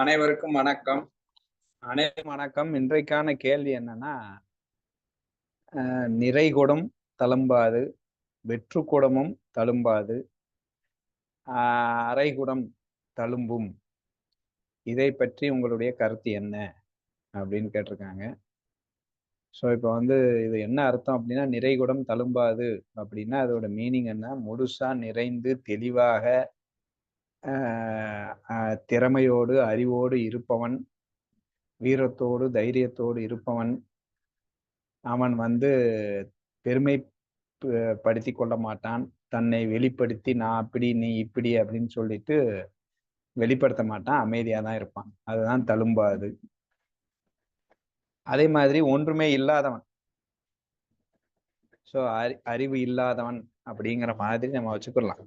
அனைவருக்கும் வணக்கம். அனைவரும் வணக்கம். இன்றைக்கான கேள்வி என்னன்னா நிறைகுடம் தழும்பாது வெற்று குடமும் தழும்பாது அரைகுடம் தழும்பும். இதை பற்றி உங்களுடைய கருத்து என்ன? அப்படின்னு கேட்டிருக்காங்க. ஸோ இப்போ வந்து இது என்ன அர்த்தம் அப்படின்னா நிறைகுடம் தழும்பாது அப்படின்னா அதோட மீனிங் என்ன? முழுசா நிறைந்து தெளிவாக திறமையோடு அறிவோடு இருப்பவன் வீரத்தோடு தைரியத்தோடு இருப்பவன் அவன் வந்து பெருமை படுத்தி கொள்ள மாட்டான். தன்னை வெளிப்படுத்தி நான் அப்படி நீ இப்படி அப்படின்னு சொல்லிட்டு வெளிப்படுத்த மாட்டான். அமைதியாக தான் இருப்பான். அதுதான் தழும்பாது அதே. மாதிரி ஒன்றுமே இல்லாதவன். ஸோ அறி அறிவு இல்லாதவன் அப்படிங்கிற மாதிரி நம்ம வச்சுக்கலாம்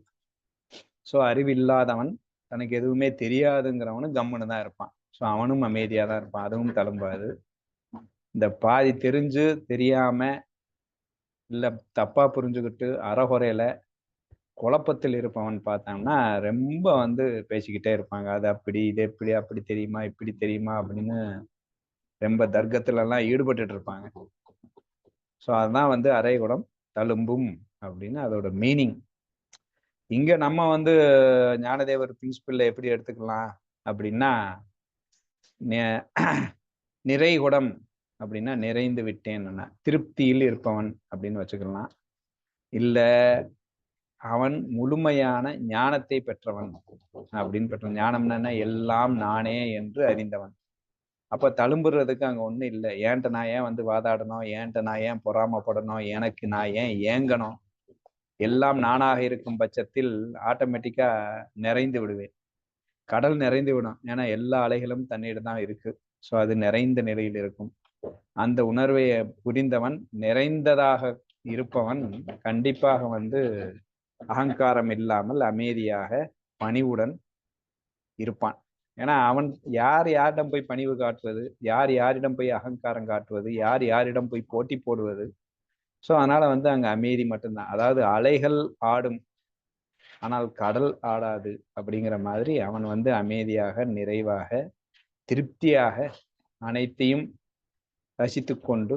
ஸோ அறிவு இல்லாதவன் தனக்கு எதுவுமே தெரியாதுங்கிறவனும் கம்முன்னு தான் இருப்பான். ஸோ அவனும் அமைதியாக தான் இருப்பான். அதுவும் தழும்பாது இந்த பாதி தெரிஞ்சு தெரியாம இல்லை தப்பா புரிஞ்சுக்கிட்டு அறகுறையில குழப்பத்தில் இருப்பவன் பார்த்தோம்னா ரொம்ப வந்து பேசிக்கிட்டே இருப்பாங்க. அது அப்படி இது எப்படி அப்படி தெரியுமா இப்படி தெரியுமா அப்படின்னு ரொம்ப தர்க்கத்துலலாம் ஈடுபட்டு இருப்பாங்க. ஸோ அதுதான் வந்து அரைகுடம் தழும்பும் அப்படின்னு அதோட மீனிங் இங்க நம்ம வந்து ஞானதேவர் பிரின்சிபல்ல எப்படி எடுத்துக்கலாம் அப்படின்னா நிறைகுடம் அப்படின்னா நிறைந்து விட்டேன் திருப்தியில் இருப்பவன் அப்படின்னு வச்சுக்கலாம். இல்ல அவன் முழுமையான ஞானத்தை பெற்றவன் அப்படின்னு பெற்றவன். ஞானம்னா எல்லாம் நானே என்று அறிந்தவன். அப்ப தழும்புறதுக்கு அங்க ஒண்ணும் இல்லை. ஏன்ட்ட நான் ஏன் வந்து வாதாடணும்? ஏன்ட்ட நான் ஏன் பொறாமப்படணும்? எனக்கு நான் ஏன் ஏங்கணும்? எல்லாம் நானாக இருக்கும் பட்சத்தில் ஆட்டோமேட்டிக்கா நிறைந்து விடுவேன். கடல் நிறைந்து விடும். ஏன்னா எல்லா அலைகளும் தண்ணீர் தான் இருக்கு. ஸோ அது நிறைந்த நிலையில் இருக்கும். அந்த உணர்வை புரிந்தவன் நிறைந்ததாக இருப்பவன் கண்டிப்பாக வந்து அகங்காரம் இல்லாமல் அமைதியாக பணிவுடன் இருப்பான். ஏன்னா அவன் யார் யாரிடம் போய் பணிவு காட்டுவது யார் யாரிடம் போய் அகங்காரம் காட்டுவது யார் யாரிடம் போய் போட்டி போடுவது ஸோ அதனால வந்து அங்கே அமைதி மட்டும்தான். அதாவது அலைகள் ஆடும். ஆனால் கடல் ஆடாது அப்படிங்கிற மாதிரி அவன் வந்து அமைதியாக நிறைவாக திருப்தியாக அனைத்தையும் ரசித்து கொண்டு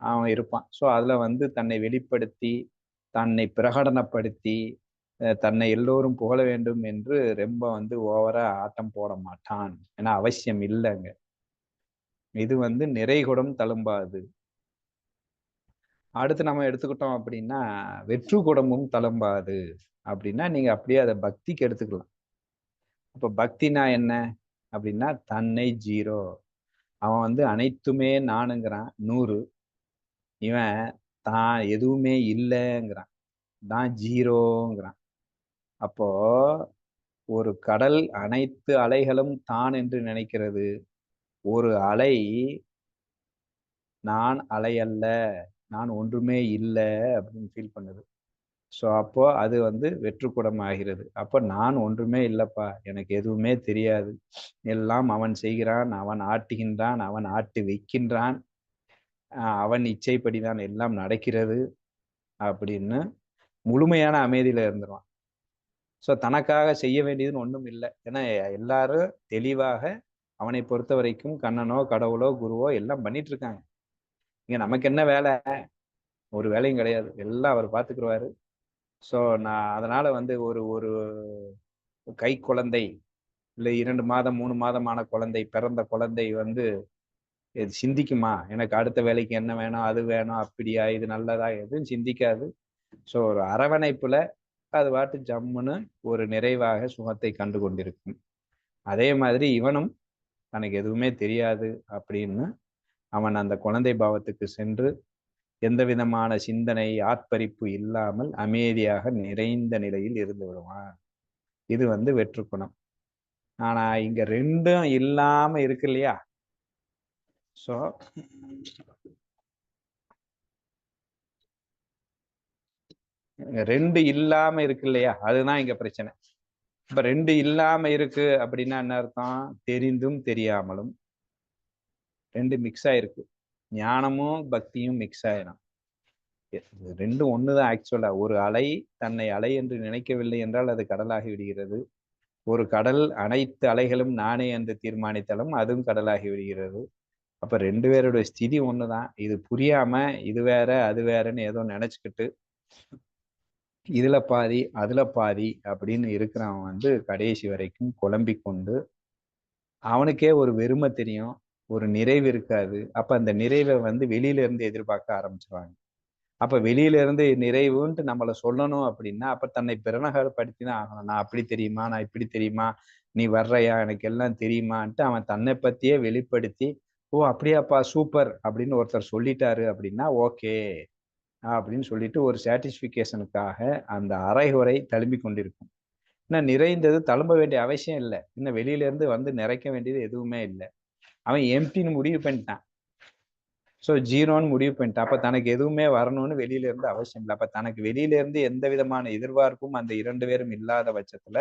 அவன் இருப்பான். ஸோ அதில் வந்து தன்னை வெளிப்படுத்தி தன்னை பிரகடனப்படுத்தி தன்னை எல்லோரும் புகழ வேண்டும் என்று ரொம்ப வந்து ஓவரா ஆட்டம் போட மாட்டான். ஏன்னா அவசியம் இல்லைங்க. இது வந்து நிறைகுடம் தழும்பாது. அடுத்து நம்ம எடுத்துக்கிட்டோம் அப்படின்னா வெற்று குடமும் தளம்பாது. அப்படின்னா நீங்க அப்படியே அதை பக்திக்கு எடுத்துக்கலாம். அப்ப பக்தினா என்ன? அப்படின்னா தன்னை ஜீரோ. அவன் வந்து அனைத்துமே நானுங்கிறான் நூறு. இவன் தான் எதுவுமே இல்லைங்கிறான். தான் ஜீரோங்கிறான். அப்போ ஒரு கடல் அனைத்து அலைகளும் தான் என்று நினைக்கிறது. ஒரு அலை நான் அலை அல்ல. நான் ஒன்றுமே இல்லை அப்படின்னு ஃபீல் பண்ணுது. ஸோ அப்போ அது வந்து வெற்றுக்குடம் ஆகிறது அப்போ நான் ஒன்றுமே இல்லைப்பா எனக்கு எதுவுமே தெரியாது. எல்லாம் அவன் செய்கிறான் அவன் ஆட்டுகின்றான் அவன் ஆட்டி வைக்கின்றான். அவன் அவன் இச்சைப்படிதான் எல்லாம் நடக்கிறது அப்படின்னு முழுமையான அமைதியில இருந்துருவான். ஸோ தனக்காக செய்ய வேண்டியதுன்னு ஒன்றும் இல்லை. ஏன்னா எல்லாரும் தெளிவாக அவனை பொறுத்த வரைக்கும் கண்ணனோ கடவுளோ குருவோ எல்லாம் பண்ணிட்டு இருக்காங்க. இங்க நமக்கு என்ன வேலை? ஒரு வேலையும் கிடையாது. எல்லாம் அவர் பார்த்துக்குருவாரு ஸோ நான் அதனால வந்து ஒரு ஒரு கை குழந்தை இல்லை இரண்டு மாதம் மூணு மாதமான குழந்தை பிறந்த குழந்தை வந்து இது சிந்திக்குமா? எனக்கு அடுத்த வேலைக்கு என்ன வேணும்? அது வேணும்? அப்படியா? இது நல்லதா? எதுவும் சிந்திக்காது. ஸோ ஒரு அரவணைப்புல அது பாட்டு ஜம்முன்னு ஒரு நிறைவாக சுகத்தை கண்டு கொண்டிருக்கும். அதே மாதிரி இவனும் தனக்கு எதுவுமே தெரியாது அப்படின்னு அவன் அந்த குழந்தை பாவத்துக்கு சென்று எந்த விதமான சிந்தனை ஆட்பரிப்பு இல்லாமல் அமைதியாக நிறைந்த நிலையில் இருந்து விடுவான். இது வந்து வெற்று குணம். ஆனா இங்க ரெண்டும் இல்லாம இருக்கு இல்லையா? ஸோ ரெண்டு இல்லாம இருக்கு இல்லையா? அதுதான் இங்க பிரச்சனை. இப்ப ரெண்டு இல்லாம இருக்கு அப்படின்னா என்ன அர்த்தம்? தெரிந்தும் தெரியாமலும். ரெண்டு மிக்ஸ் ஆயிருக்கு. ஞானமும் பக்தியும் மிக்ஸ் ஆயிடும் ரெண்டும் ஒண்ணுதான் ஆக்சுவலா ஒரு அலை தன்னை அலை என்று நினைக்கவில்லை என்றால் அது கடலாகி விடுகிறது. ஒரு கடல் அனைத்து அலைகளும் நானே என்று தீர்மானித்தாலும் அதுவும் கடலாகி விடுகிறது. அப்ப ரெண்டு பேருடைய ஸ்திதி ஒண்ணுதான். இது புரியாம இது வேற அது வேறன்னு ஏதோ நினைச்சுக்கிட்டு இதுல பாதி அதுல பாதி அப்படின்னு இருக்கிறவன் வந்து கடைசி வரைக்கும் குழம்பிக்கொண்டு அவனுக்கே ஒரு வெறுமை தெரியும். ஒரு நிறைவு இருக்காது. அப்ப அந்த நிறைவை வந்து வெளியில இருந்து எதிர்பார்க்க ஆரம்பிச்சிருவாங்க. அப்ப வெளியில இருந்து நிறைவுன்ட்டு நம்மளை சொல்லணும் அப்படின்னா அப்ப தன்னை பிறநகரப்படுத்தி தான் ஆகணும். நான் அப்படி தெரியுமா? நான் இப்படி தெரியுமா? நீ வர்றையா? எனக்கு எல்லாம் தெரியுமான்ட்டு அவன் தன்னை பத்தியே வெளிப்படுத்தி ஓ அப்படியாப்பா சூப்பர் அப்படின்னு ஒருத்தர் சொல்லிட்டாரு அப்படின்னா ஓகே அப்படின்னு சொல்லிட்டு ஒரு சாட்டிஸ்ஃபிகேஷனுக்காக அந்த அரைகுறை தழும்பி கொண்டிருக்கும். இன்னும் நிறைந்தது தழும்ப வேண்டிய அவசியம் இல்லை. இன்னும் வெளியில இருந்து வந்து நிறைக்க வேண்டியது எதுவுமே இல்லை. அவன் எம்டின்னு முடிவு பண்ணிட்டான். ஸோ ஜீரோன்னு முடிவு பண்ணிட்டான். அப்ப தனக்கு எதுவுமே வரணும்னு வெளியில இருந்து அவசியம் இல்லை. அப்ப தனக்கு வெளியில இருந்து எந்த விதமான எதிர்பார்ப்பும் அந்த இரண்டு பேரும் இல்லாத பட்சத்துல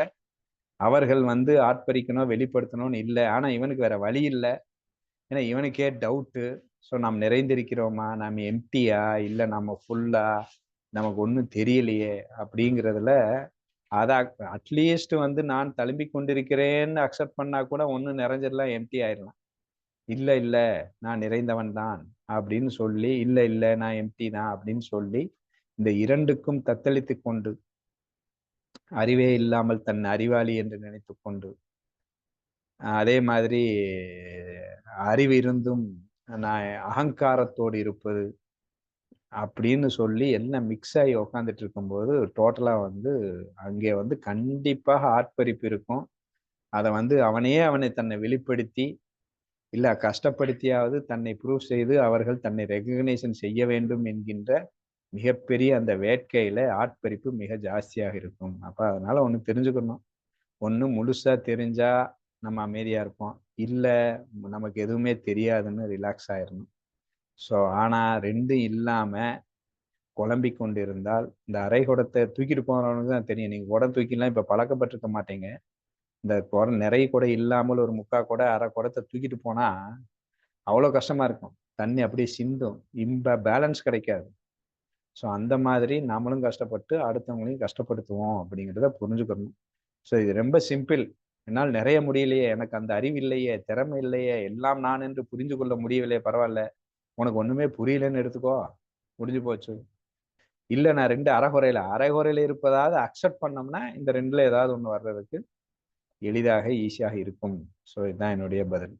அவர்கள் வந்து ஆட்பறிக்கணும் வெளிப்படுத்தணும்னு இல்லை. ஆனா இவனுக்கு வேற வழி இல்லை. ஏன்னா இவனுக்கே டவுட்டு ஸோ நாம் நிறைந்திருக்கிறோமா? நாம் எம்டியா இல்லை நம்ம ஃபுல்லா நமக்கு ஒன்றும் தெரியலையே? அப்படிங்கிறதுல அதை அட்லீஸ்ட் வந்து நான் தழும்பி கொண்டிருக்கிறேன்னு அக்செப்ட் பண்ணா கூட ஒன்று நிறைஞ்சிடலாம் எம்டி ஆயிடலாம். இல்லை இல்லை நான் நிறைந்தவன் தான் அப்படின்னு சொல்லி இல்லை இல்லை நான் எம்டி தான் அப்படின்னு சொல்லி இந்த இரண்டுக்கும் தத்தளித்து கொண்டு அறிவே இல்லாமல் தன் அறிவாளி என்று நினைத்து கொண்டு அதே மாதிரி அறிவு இருந்தும் நான் அகங்காரத்தோடு இருப்பது அப்படின்னு சொல்லி எல்லாம் மிக்ஸ் ஆகி உக்காந்துட்டு இருக்கும்போது டோட்டலா வந்து அங்கே வந்து கண்டிப்பாக ஆட்பறிப்பு இருக்கும். அதை வந்து அவனே அவனை தன்னை வெளிப்படுத்தி இல்ல கஷ்டப்படுத்தியாவது தன்னை ப்ரூவ் செய்து அவர்கள் தன்னை ரெகக்னைசன் செய்ய வேண்டும் என்கின்ற மிகப்பெரிய அந்த வேட்கையில ஆட்பறிப்பு மிக ஜாஸ்தியாக இருக்கும். அப்ப அதனால ஒன்று தெரிஞ்சுக்கணும். ஒண்ணு முழுசா தெரிஞ்சா நம்ம அமைதியா இருப்போம். இல்ல நமக்கு எதுவுமே தெரியாதுன்னு ரிலாக்ஸ் ஆயிடணும் ஸோ ஆனா ரெண்டும் இல்லாம குழம்பி கொண்டு இருந்தால் இந்த அரைகுடத்தை தூக்கிட்டு போறவனுக்கு தான் தெரியும். நீங்க குடம் தூக்கிலாம் இப்ப பழக்கப்பட்டிருக்க மாட்டீங்க. இந்த குறை நிறைய கூட இல்லாமல் ஒரு முக்கா கூட அரை குடத்தை தூக்கிட்டு போனா அவ்வளோ கஷ்டமா இருக்கும். தண்ணி அப்படியே சிந்தும். இம்ப பேலன்ஸ் கிடைக்காது. ஸோ அந்த மாதிரி நம்மளும் கஷ்டப்பட்டு அடுத்தவங்களையும் கஷ்டப்படுத்துவோம் அப்படிங்கிறத புரிஞ்சுக்கணும். ஸோ இது ரொம்ப சிம்பிள் என்னால் நிறைய முடியலையே. எனக்கு அந்த அறிவு இல்லையே. திறமை இல்லையே. எல்லாம் நான் என்று புரிந்து கொள்ள முடியவில்லையே பரவாயில்ல. உனக்கு ஒன்றுமே புரியலன்னு எடுத்துக்கோ. முடிஞ்சு போச்சு. இல்லை நான் ரெண்டு அரைகுறையில் அரைகுறையில் இருப்பதாவது அக்செப்ட் பண்ணோம்னா இந்த ரெண்டில் ஏதாவது ஒன்று வர்றதுக்கு எளிதாக ஈஸியாக இருக்கும். ஸோ இதுதான் என்னுடைய பதில்.